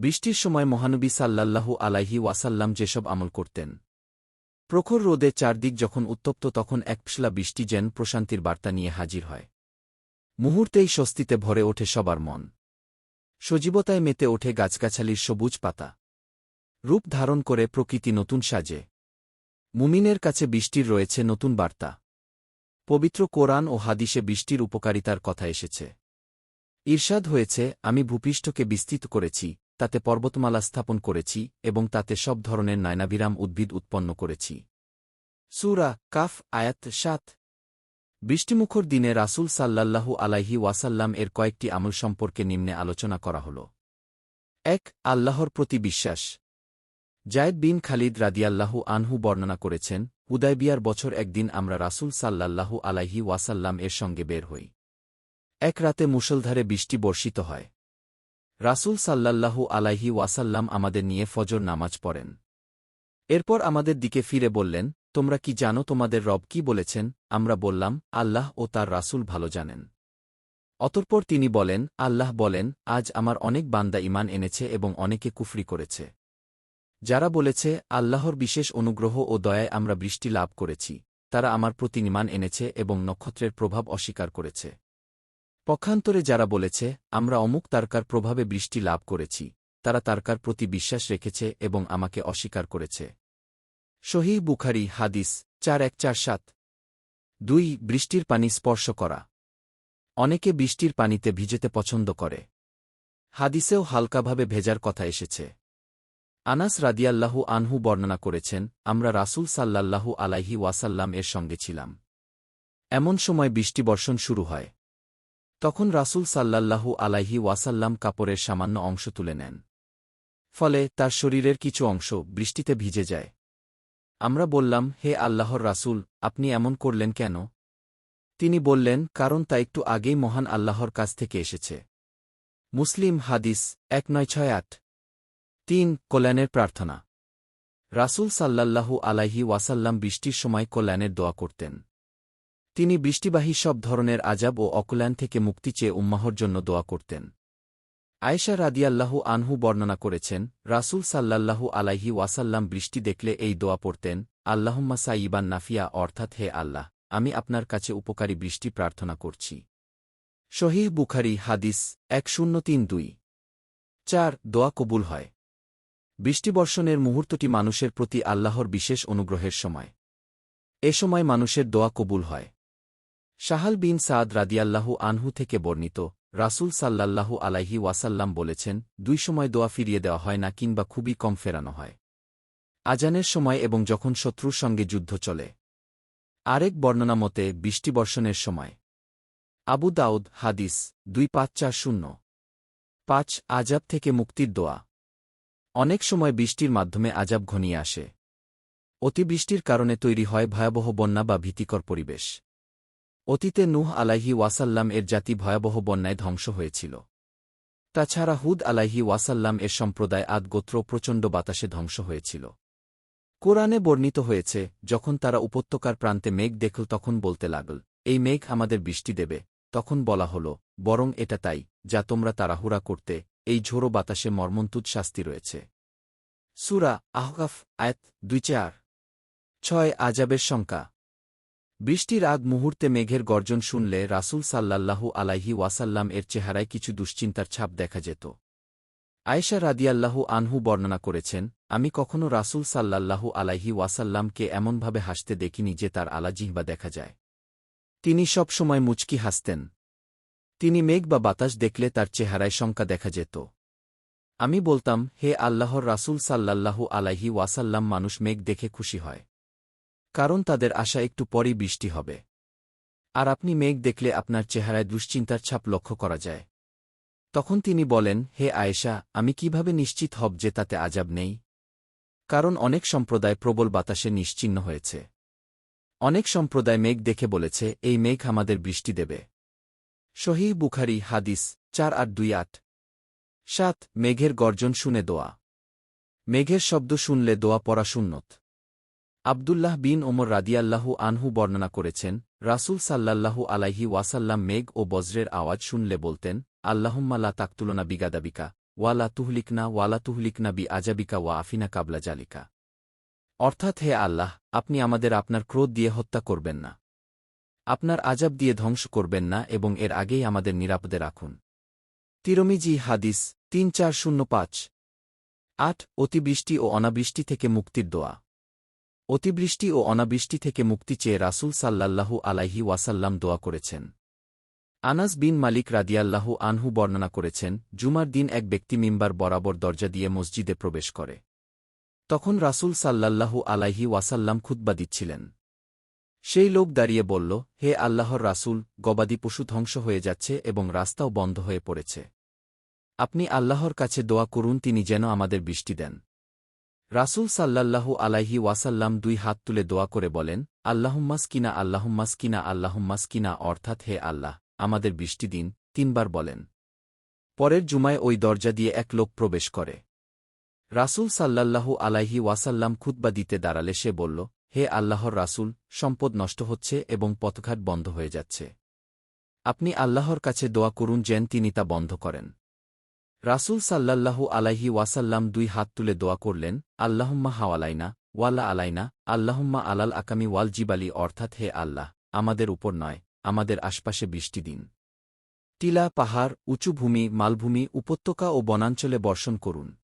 বৃষ্টির সময় মহানবী সাল্লাল্লাহু আলাইহি ওয়াসাল্লাম যেসব আমল করতেন। প্রখর রোদে চারদিক যখন উত্তপ্ত, তখন এক পিছলা বৃষ্টি যেন প্রশান্তির বার্তা নিয়ে হাজির হয়। মুহূর্তেই স্বস্তিতে ভরে ওঠে সবার মন। সজীবতায় মেতে ওঠে গাছগাছালির সবুজ পাতা। রূপ ধারণ করে প্রকৃতি নতুন সাজে। মুমিনের কাছে বৃষ্টির রয়েছে নতুন বার্তা। পবিত্র কোরআন ও হাদিসে বৃষ্টির উপকারিতার কথা এসেছে। ঈর্ষাদ হয়েছে, আমি ভূপৃষ্ঠকে বিস্তৃত করেছি তাতে পর্বতমালা স্থাপন করেছি এবং তাতে সব ধরনের নয়নাবিরাম উদ্ভিদ উৎপন্ন করেছি। সুরা কাফ আয়াত সাত। বৃষ্টিমুখর দিনে রাসূল সাল্লাল্লাহু আলাইহি ওয়াসাল্লাম এর কয়েকটি আমল সম্পর্কে নিম্নে আলোচনা করা হল। এক, আল্লাহর প্রতি বিশ্বাস। জায়েদ বিন খালিদ রাদিয়াল্লাহু আনহু বর্ণনা করেছেন হুদায়বিয়ার বছর একদিন আমরা রাসূল সাল্লাল্লাহু আলাইহি ওয়াসাল্লাম এর সঙ্গে বের হই। এক, রাতে মুষলধারে বৃষ্টি বর্ষিত হয়। রাসূল সাল্লাল্লাহু আলাইহি ওয়াসাল্লাম আমাদের নিয়ে ফজর নামাজ পড়েন। এরপর আমাদের দিকে ফিরে বললেন, তোমরা কি জানো তোমাদের রব কি বলেছেন? আমরা বললাম, আল্লাহ ও তার রাসূল ভালো জানেন। অতঃপর তিনি বলেন, আল্লাহ বলেন, আজ আমার অনেক বান্দা ইমান এনেছে এবং অনেকে কুফরি করেছে। যারা বলেছে, আল্লাহর বিশেষ অনুগ্রহ ও দয়ায় আমরা বৃষ্টি লাভ করেছি, তারা আমার প্রতি নিমান এনেছে এবং নক্ষত্রের প্রভাব অস্বীকার করেছে। পক্ষান্তরে যারা বলেছে, আমরা অমুক তারকার প্রভাবে বৃষ্টি লাভ করেছি, তারা তারকার প্রতি বিশ্বাস রেখেছে এবং আমাকে অস্বীকার করেছে। শহীহ বুখারি, হাদিস, চার এক চার সাত। দুই, বৃষ্টির পানি স্পর্শ করা। অনেকে বৃষ্টির পানিতে ভিজেতে পছন্দ করে। হাদিসেও হালকাভাবে ভেজার কথা এসেছে। আনাস রাদিয়াল্লাহু আনহু বর্ণনা করেছেন, আমরা রাসূল সাল্লাল্লাহু আলাইহি ওয়াসাল্লাম এর সঙ্গে ছিলাম। এমন সময় বৃষ্টিবর্ষণ শুরু হয়। তখন রাসূল সাল্লাল্লাহু আলাইহি ওয়াসাল্লাম কাপড়ের সামান্য অংশ তুলে নেন। ফলে তার শরীরের কিছু অংশ বৃষ্টিতে ভিজে যায়। আমরা বললাম, হে আল্লাহর রাসূল, আপনি এমন করলেন কেন? তিনি বললেন, কারণ তা একটু আগেই মহান আল্লাহর কাছ থেকে এসেছে। মুসলিম হাদিস এক নয় ছয় আট। তিন, কল্যাণের প্রার্থনা। রাসূল সাল্লাল্লাহু আলাইহি ওয়াসাল্লাম বৃষ্টির সময় কল্যাণের দোয়া করতেন। তিনি বৃষ্টিবাহী সব ধরনের আজাব ও অকল্যাণ থেকে মুক্তি চেয়ে উম্মাহর জন্য দোয়া করতেন। আয়েশা রাদিয়াল্লাহু আনহু বর্ণনা করেছেন, রাসূল সাল্লাল্লাহু আলাইহি ওয়াসাল্লাম বৃষ্টি দেখলে এই দোয়া পড়তেন, আল্লাহুম্মা সাইবান নাফিয়া অর্থাৎ, হে আল্লাহ, আমি আপনার কাছে উপকারী বৃষ্টি প্রার্থনা করছি। শহীহ বুখারি, হাদিস এক শূন্য তিন দুই। চার, দোয়া কবুল হয়। বৃষ্টিবর্ষণের মুহূর্তটি মানুষের প্রতি আল্লাহর বিশেষ অনুগ্রহের সময়। এ সময় মানুষের দোয়া কবুল হয়। শাহাল বিন সাদ রাদিয়াল্লাহু আনহু থেকে বর্ণিত, রাসূল সাল্লাল্লাহু আলাইহি ওয়াসাল্লাম বলেছেন, দুই সময় দোয়া ফিরিয়ে দেওয়া হয় না কিংবা খুবই কম ফেরানো হয়। আজানের সময় এবং যখন শত্রুর সঙ্গে যুদ্ধ চলে। আরেক বর্ণনা মতে বৃষ্টিবর্ষণের সময়। আবু দাউদ, হাদিস, দুই পাঁচ চার শূন্য। পাঁচ, আজাব থেকে মুক্তির দোয়া। অনেক সময় বৃষ্টির মাধ্যমে আজাব ঘনিয়ে আসে। অতিবৃষ্টির কারণে তৈরি হয় ভয়াবহ বন্যা বা ভীতিকর পরিবেশ। অতীতে নুহ আলাইহি ওয়াসাল্লাম এর জাতি ভয়াবহ বন্যায় ধ্বংস হয়েছিল। তাছাড়া হুদ আলাইহি ওয়াসাল্লাম এর সম্প্রদায় আদ গোত্র প্রচণ্ড বাতাসে ধ্বংস হয়েছিল। কোরআনে বর্ণিত হয়েছে, যখন তারা উপত্যকার প্রান্তে মেঘ দেখল তখন বলতে লাগল, এই মেঘ আমাদের বৃষ্টি দেবে। তখন বলা হল, বরং এটা তাই, যা তোমরা তাড়াহুড়া করতে, এই ঝোড়ো বাতাসে মর্মন্তুদ শাস্তি রয়েছে। সুরা আহকাফ আয়াত দুই চার। ছয় আজাবের শঙ্কা বৃষ্টির আগ মুহূর্তে মেঘের গর্জন শুনলে রাসূল সাল্লাল্লাহু আলাইহি ওয়াসাল্লাম এর চেহারায় কিছু দুশ্চিন্তার ছাপ দেখা যেত। আয়েশা রাদিয়াল্লাহু আনহু বর্ণনা করেছেন, আমি কখনো রাসূল সাল্লাল্লাহু আলাইহি ওয়াসাল্লামকে এমনভাবে হাসতে দেখিনি যে তার আলাজিহ্বা দেখা যায়। তিনি সব সময় মুচকি হাসতেন। তিনি মেঘ বা বাতাস দেখলে তার চেহারায় শঙ্কা দেখা যেত। আমি বলতাম, হে আল্লাহর রাসূল সাল্লাল্লাহু আলাইহি ওয়াসাল্লাম, মানুষ মেঘ দেখে খুশি হয়। কারণ তাদের আশা একটু পরই বৃষ্টি হবে। আর আপনি মেঘ দেখলে আপনার চেহারায় দুশ্চিন্তার ছাপ লক্ষ্য করা যায়। তখন তিনি বলেন, হে আয়েশা, আমি কীভাবে নিশ্চিত হব যে তাতে আজাব নেই? কারণ অনেক সম্প্রদায় প্রবল বাতাসে নিশ্চিন্ন হয়েছে। অনেক সম্প্রদায় মেঘ দেখে বলেছে, এই মেঘ আমাদের বৃষ্টি দেবে। শহীদ বুখারি হাদিস চার আট দুই আট। সাত, মেঘের গর্জন শুনে দোয়া। মেঘের শব্দ শুনলে দোয়া পড়া শূন্যত আবদুল্লাহ বিন ওমর রাদিয়াল্লাহু আনহু বর্ণনা করেছেন, রাসূল সাল্লাল্লাহু আলাইহি ওয়াসাল্লাম মেঘ ও বজ্রের আওয়াজ শুনলে বলতেন, আল্লাহুম্মা লা তাকতুলনা বিগাদাবিকা ওয়ালা তুহলিকনা ওয়ালা তুহলিকনা বি আজাবিকা ওয়া আফিনা কাবলা জালিকা। অর্থাৎ হে আল্লাহ, আপনি আমাদের আপনার ক্রোধ দিয়ে হত্যা করবেন না। আপনার আজাব দিয়ে ধ্বংস করবেন না এবং এর আগেই আমাদের নিরাপদে রাখুন। তিরমিজি হাদিস তিন চার শূন্য পাঁচ। আট, অতিবৃষ্টি ও অনাবৃষ্টি থেকে মুক্তির দোয়া। অতিবৃষ্টি ও অনাবৃষ্টি থেকে মুক্তি চেয়ে রাসূল সাল্লাল্লাহু আলাইহি ওয়াসাল্লাম দোয়া করেছেন। আনাস বিন মালিক রাদিয়াল্লাহু আনহু বর্ণনা করেছেন, জুমার দিন এক ব্যক্তি মিম্বার বরাবর দরজা দিয়ে মসজিদে প্রবেশ করে। তখন রাসূল সাল্লাল্লাহু আলাইহি ওয়াসাল্লাম খুতবা দিচ্ছিলেন। সেই লোক দাঁড়িয়ে বলল, হে আল্লাহর রাসূল, গবাদি পশু ধ্বংস হয়ে যাচ্ছে এবং রাস্তাও বন্ধ হয়ে পড়েছে। আপনি আল্লাহর কাছে দোয়া করুন, তিনি যেন আমাদের বৃষ্টি দেন। রাসূল সাল্লাল্লাহু আলাইহি ওয়াসাল্লাম দুই হাত তুলে দোয়া করে বলেন আল্লাহুম্মাস কিনা আল্লাহুম্মাস কিনা আল্লাহুম্মাস কিনা অর্থাৎ হে আল্লাহ, আমাদের বৃষ্টি দিন, তিনবার বলেন। পরের জুমায় ওই দরজা দিয়ে এক লোক প্রবেশ করে। রাসূল সাল্লাল্লাহু আলাইহি ওয়াসাল্লাম খুতবা দিতে দাঁড়ালে সে বলল, হে আল্লাহর রাসূল, সম্পদ নষ্ট হচ্ছে এবং পথঘাট বন্ধ হয়ে যাচ্ছে। আপনি আল্লাহর কাছে দোয়া করুন যেন তিনি তা বন্ধ করেন। রাসূল সাল্লাল্লাহু আলাইহি ওয়াসাল্লাম দুই হাত তুলে দোয়া করলেন, আল্লাহুম্মা হাওয়ালাইনা ওয়াল্লা আলাইনা, আল্লাহুম্মা আলাল আকামি ওয়াল জিবালি, অর্থাৎ হে আল্লাহ, আমাদের উপর নয়, আমাদের আশপাশে বৃষ্টি দিন। টিলা, পাহাড়, উঁচু ভূমি, মালভূমি, উপত্যকা ও বনাঞ্চলে বর্ষণ করুন।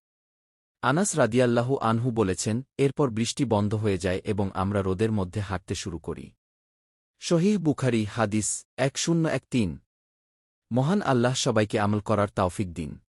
আনাস রাদিয়াল্লাহু আনহু বলেছেন, এরপর বৃষ্টি বন্ধ হয়ে যায় এবং আমরা রোদের মধ্যে হাঁটতে শুরু করি। শহীহ বুখারি হাদিস এক শূন্য এক তিন। মহান আল্লাহ সবাইকে আমল করার তাওফিক দিন।